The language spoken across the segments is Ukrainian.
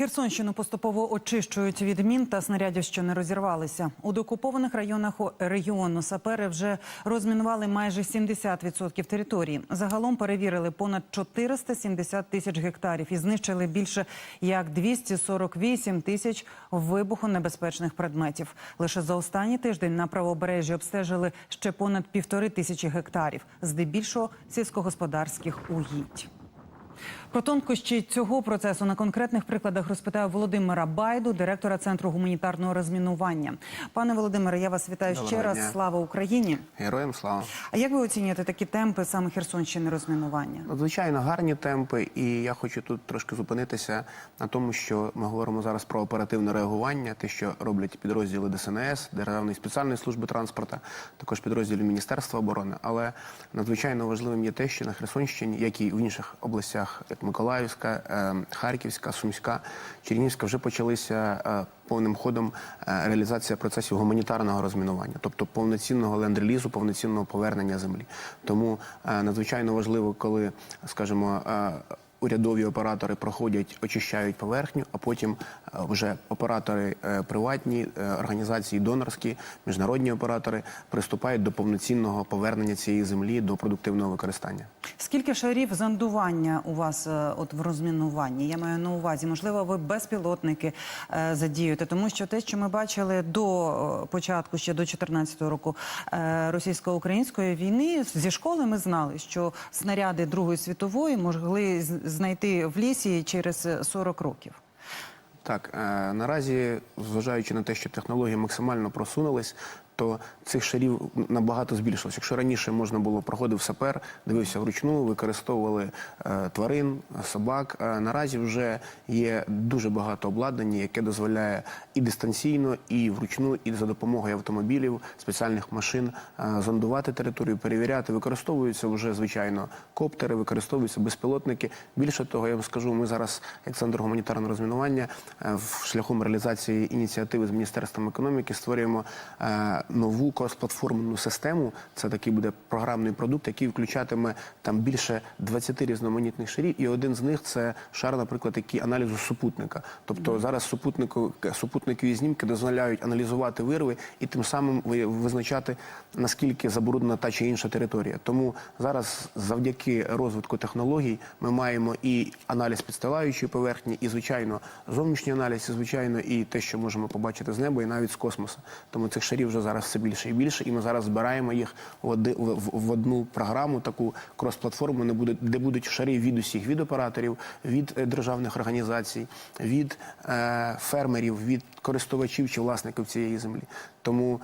Херсонщину поступово очищують від мін та снарядів, що не розірвалися. У деокупованих районах регіону сапери вже розмінували майже 70% території. Загалом перевірили понад 470 тисяч гектарів і знищили більше як 248 тисяч вибухонебезпечних предметів. Лише за останній тиждень на правобережжі обстежили ще понад півтори тисячі гектарів, здебільшого сільськогосподарських угідь. Про тонкощі цього процесу на конкретних прикладах розпитаю Володимира Байду, директора центру гуманітарного розмінування. Пане Володимире, я вас вітаю ще Доброго раз. дня. Слава Україні! Героям слава. А як ви оцінюєте такі темпи саме Херсонщини розмінування? Надзвичайно гарні темпи, і я хочу тут трошки зупинитися на тому, що ми говоримо зараз про оперативне реагування, те, що роблять підрозділи ДСНС, Державної спеціальної служби транспорту, також підрозділів Міністерства оборони. Але надзвичайно важливим є те, що на Херсонщині, як і в інших областях, як Миколаївська, е, Харківська, Сумська, Чернігівська, вже почалися. е, Повним ходом е, реалізація процесів гуманітарного розмінування, тобто повноцінного ленд-релізу, повноцінного повернення землі. Тому надзвичайно важливо, коли, скажімо, урядові оператори проходять, очищають поверхню, а потім е, вже оператори е, приватні, е, організації донорські, міжнародні оператори приступають до повноцінного повернення цієї землі до продуктивного використання. Скільки шарів зондування у вас от в розмінуванні? Я маю на увазі, можливо, ви безпілотники задіюєте, тому що те, що ми бачили до початку, ще до 2014 року російсько-української війни, зі школи ми знали, що снаряди Другої світової могли знайти в лісі через е, 40 років. Так, е, наразі, зважаючи на те, що технології максимально просунулись, то цих шарів набагато збільшилось. Якщо раніше можна було проходив сапер, дивився вручну, використовували е, тварин, собак. е, наразі вже є дуже багато обладнання, яке дозволяє і дистанційно, і вручну, і за допомогою автомобілів, спеціальних машин е, зондувати територію, перевіряти. Використовуються вже звичайно коптери, використовуються безпілотники. Більше того, я вам скажу, ми зараз, як центр гуманітарного розмінування, в шляхом реалізації ініціативи з міністерством економіки створюємо нову кросплатформенну систему. Це такий буде програмний продукт, який включатиме там більше 20 різноманітних шарів, і один з них це шар, наприклад, який аналізу супутника. Тобто зараз супутнику супутникові знімки дозволяють аналізувати вирви і тим самим ви- визначати наскільки забруднена та чи інша територія. Тому зараз, завдяки розвитку технологій, ми маємо і аналіз підстилаючої поверхні, і звичайно зовнішній аналіз, і звичайно, і те, що можемо побачити з неба, і навіть з космосу. Тому цих шарів вже зараз все більше і більше, і ми зараз збираємо їх в, одну програму, таку крос-платформу, де буде- де будуть шари від усіх від операторів, від е, державних організацій, від е, фермерів, від користувачів чи власників цієї землі. Тому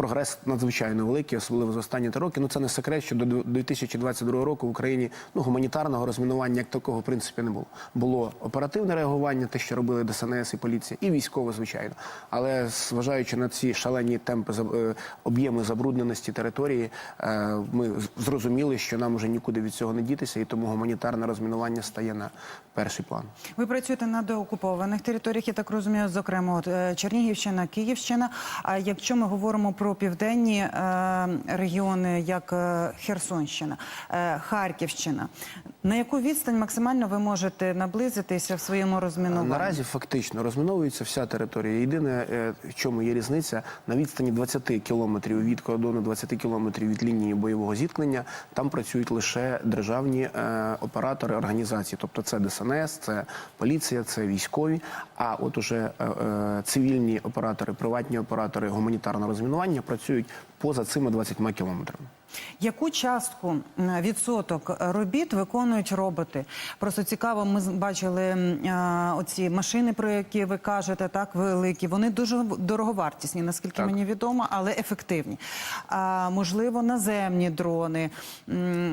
прогрес надзвичайно великий, особливо за останні три роки. Ну це не секрет, що до 2022 року в Україні ну гуманітарного розмінування як такого в принципі не було. Було оперативне реагування, те, що робили ДСНС і поліція, і військово, звичайно. Але зважаючи на ці шалені темпи е, об'єми забрудненості території, е, ми зрозуміли, що нам вже нікуди від цього не дітися, і тому гуманітарне розмінування стає на перший план. Ви працюєте на деокупованих територіях, я так розумію, зокрема от, е, Чернігівщина, Київщина. А якщо ми говоримо про південні е, регіони, як е, Херсонщина, е, Харківщина, на яку відстань максимально ви можете наблизитися в своєму розмінуванні? Наразі фактично розміновується вся територія. Єдине, е, в чому є різниця, на відстані 20 кілометрів від кордону, 20 кілометрів від лінії бойового зіткнення, там працюють лише державні е, оператори організації, тобто це ДСНС, це поліція, це військові. А от уже е, е, цивільні оператори, приватні оператори гуманітарного розмінування працюють поза цими 20 кілометрами. Яку частку відсоток робіт виконують роботи? Просто цікаво, ми бачили а, оці машини, про які ви кажете, так великі. Вони дуже дороговартісні, наскільки Так. мені відомо, але ефективні. А можливо, наземні дрони.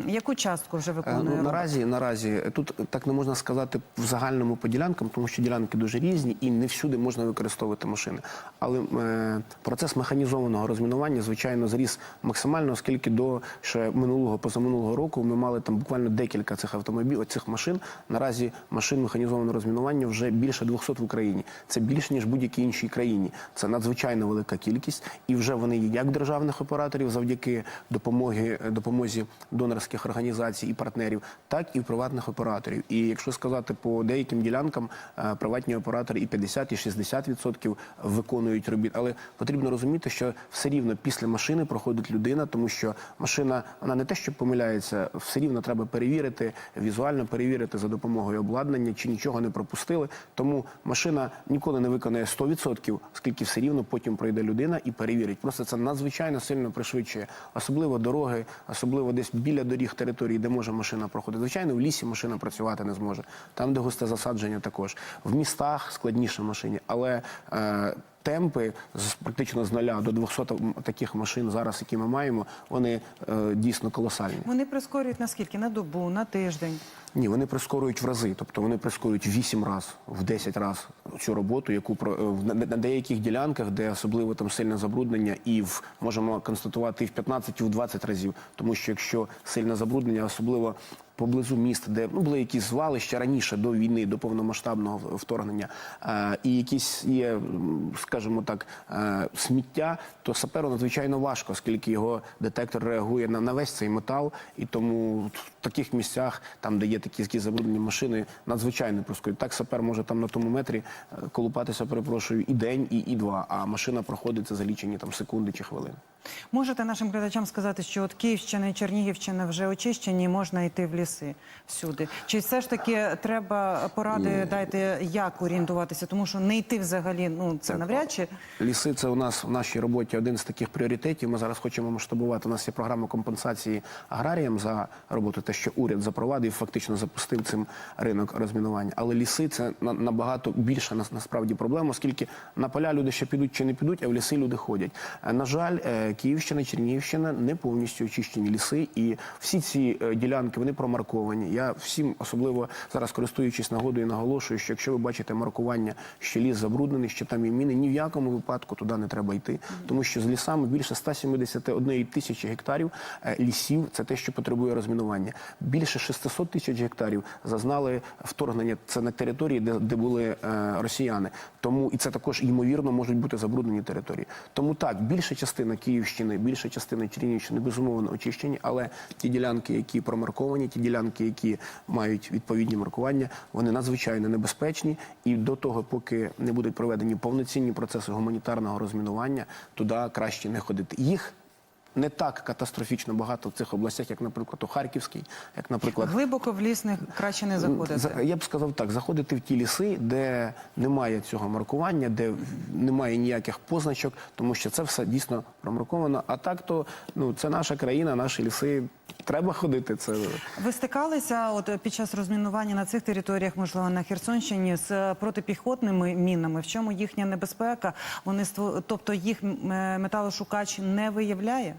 Яку частку вже Е, виконує Ну, наразі, наразі тут так не можна сказати в загальному по ділянкам, тому що ділянки дуже різні і не всюди можна використовувати машини. Але е, процес механізованого розмінування, звичайно, зріс максимально, оскільки до ще минулого позаминулого року ми мали там буквально декілька цих автомобілів, цих машин. Наразі машин механізованого розмінування вже більше 200 в Україні. Це більше ніж будь-якій іншій країні. Це надзвичайно велика кількість, і вже вони є як державних операторів завдяки допомоги допомозі донорських організацій і партнерів, так і приватних операторів. І якщо сказати по деяким ділянкам, е, приватні оператори і 50, і 60 відсотків виконують робіт. Але потрібно розуміти, що все рівно після машини проходить людина, тому що машина вона не те, що помиляється, все рівно треба перевірити, візуально перевірити за допомогою обладнання, чи нічого не пропустили. Тому машина ніколи не виконає 100%, оскільки все рівно потім пройде людина і перевірить. Просто це надзвичайно сильно пришвидшує, особливо дороги, особливо десь біля доріг території, де може машина проходити. Звичайно, в лісі машина працювати не зможе. Там, де густе засадження, також в містах складніше машині, але е, темпи з практично з нуля до 200 таких машин зараз, які ми маємо, вони е, дійсно колосальні. Вони прискорюють наскільки? На добу, на тиждень. Ні, вони прискорюють в рази, тобто вони прискорюють в 8 разів, в 10 разів цю роботу, яку про е, на, на деяких ділянках, де особливо там сильне забруднення, і в можемо констатувати і в 15, і в 20 разів. Тому що якщо сильне забруднення, особливо поблизу міст, де ну були якісь звалища раніше до війни, до повномасштабного вторгнення, е, і якісь є, скажімо так, е, сміття, то саперу надзвичайно важко, оскільки його детектор реагує на, на весь цей метал, і тому в таких місцях, там де є такі, такі забруднені машини, надзвичайно прискорюють. Так сапер може там на тому метрі е, колупатися, перепрошую, і день, і, і два, а машина проходить за лічені там секунди чи хвилини. Можете нашим глядачам сказати, що от Київщина і Чернігівщина вже очищені, можна йти в ліси всюди. Чи все ж таки треба поради дайте, як орієнтуватися, тому що не йти взагалі, ну це навряд чи. Ліси це у нас в нашій роботі один з таких пріоритетів. Ми зараз хочемо масштабувати. У нас є програма компенсації аграріям за роботу, те, що уряд запровадив, фактично запустив цим ринок розмінування. Але ліси це на- набагато більша нас- насправді проблема, оскільки на поля люди ще підуть чи не підуть, а в ліси люди ходять. Е, На жаль, е, Київщина, Чернігівщина не повністю очищені ліси, і всі ці е, ділянки вони промарковані. Я всім особливо зараз користуючись нагодою, наголошую, що якщо ви бачите маркування, що ліс забруднений, що там є міни, ні в якому випадку туди не треба йти, тому що з лісами більше 171 тисячі гектарів е, лісів це те, що потребує розмінування. Більше 600 тисяч гектарів зазнали вторгнення. Це на території, де, де були е, росіяни. Тому і це також ймовірно можуть бути забруднені території. Тому так, більша частина Київщини, більша частина Чернігівщини безумовно очищені, але ті ділянки, які промарковані, ті ділянки, які мають відповідні маркування, вони надзвичайно небезпечні. І до того, поки не будуть проведені повноцінні процеси гуманітарного розмінування, туди краще не ходити. Їх не так катастрофічно багато в цих областях, як, наприклад, у Харківській, як, наприклад, Глибоко в ліс не краще не заходити. Я б сказав так: заходити в ті ліси, де немає цього маркування, де немає ніяких позначок, тому що це все дійсно промарковано. А так то ну це наша країна, наші ліси. Треба ходити. Це Ви стикалися от під час розмінування на цих територіях, можливо, на Херсонщині з протипіхотними мінами. В чому їхня небезпека? Вони тобто їх е, металошукач не виявляє?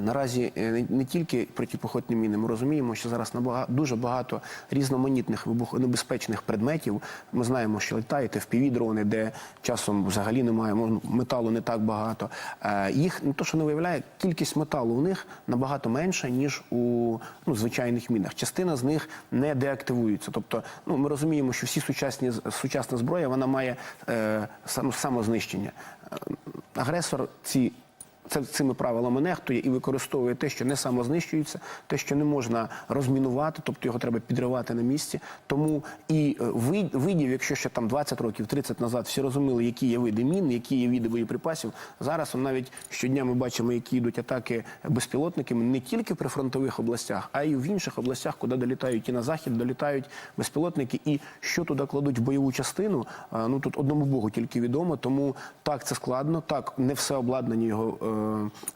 Наразі е, не- тільки протипіхотні міни. Ми розуміємо, що зараз набагато дуже багато різноманітних вибухонебезпечних предметів. Ми знаємо, що літають FPV-дрони, де часом взагалі немає металу не так багато. Е, Їх не то, що не виявляє, кількість металу у них набагато менша ніж у ну, звичайних мінах. Частина з них не деактивується. Тобто, ну ми розуміємо, що всі сучасні сучасна зброя вона має е, сам, самознищення. Е, Агресор ці це цими правилами нехтує і використовує те, що не самознищується, те, що не можна розмінувати, тобто його треба підривати на місці. Тому і е, видів, якщо ще там 20 років, 30 назад всі розуміли, які є види мін, які є види боєприпасів. Зараз навіть щодня ми бачимо, які йдуть атаки безпілотниками не тільки при фронтових областях, а й в інших областях, куди долітають і на захід, долітають безпілотники. І що туди кладуть в бойову частину, ну тут одному Богу тільки відомо. Тому так це складно, так не все обладнання його е,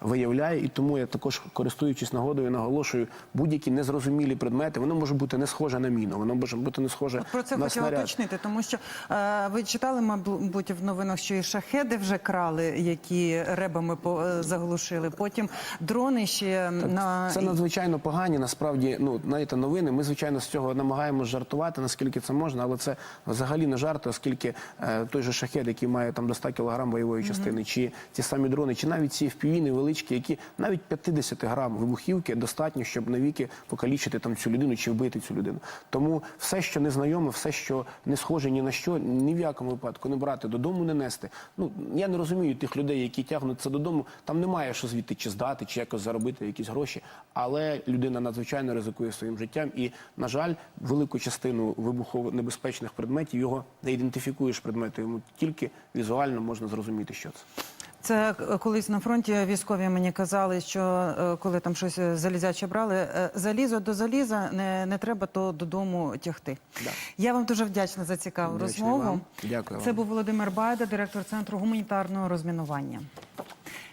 виявляє. І тому я також, користуючись нагодою, наголошую, будь-які незрозумілі предмети, воно може бути не схоже на міну, воно може бути не схоже Про це на хотіла снаряд. уточнити, тому що е, ви читали, мабуть, в новинах, що і шахеди вже крали, які ребами по, е, заглушили. Потім дрони ще на Це надзвичайно погані. Насправді, ну знаєте, новини. Ми звичайно з цього намагаємося жартувати, наскільки це можна, але це взагалі не жарт, оскільки е, той же шахет, який має там до 100 кг бойової частини, чи ті самі дрони, чи навіть ці FPV невеличкі, які навіть 50 грам вибухівки достатньо, щоб навіки покалічити там цю людину чи вбити цю людину. Тому все, що незнайоме, все, що не схоже ні на що, ні в якому випадку не брати додому, не нести. Ну я не розумію тих людей, які тягнуть це додому. Там немає що звідти чи здати, чи якось заробити якісь гроші. Але людина надзвичайно ризикує своїм життям. І, на жаль, велику частину вибухово небезпечних предметів його не ідентифікуєш предмети. Йому тільки візуально можна зрозуміти, що це. Це е, колись на фронті військові мені казали, що е, коли там щось е, залізяче брали, залізо до заліза не, не треба то додому тягти. Да. Я вам дуже вдячна за цікаву Вдячний розмову. вам. Дякую Це вам. був Володимир Байда, директор центру гуманітарного розмінування.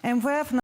МВФ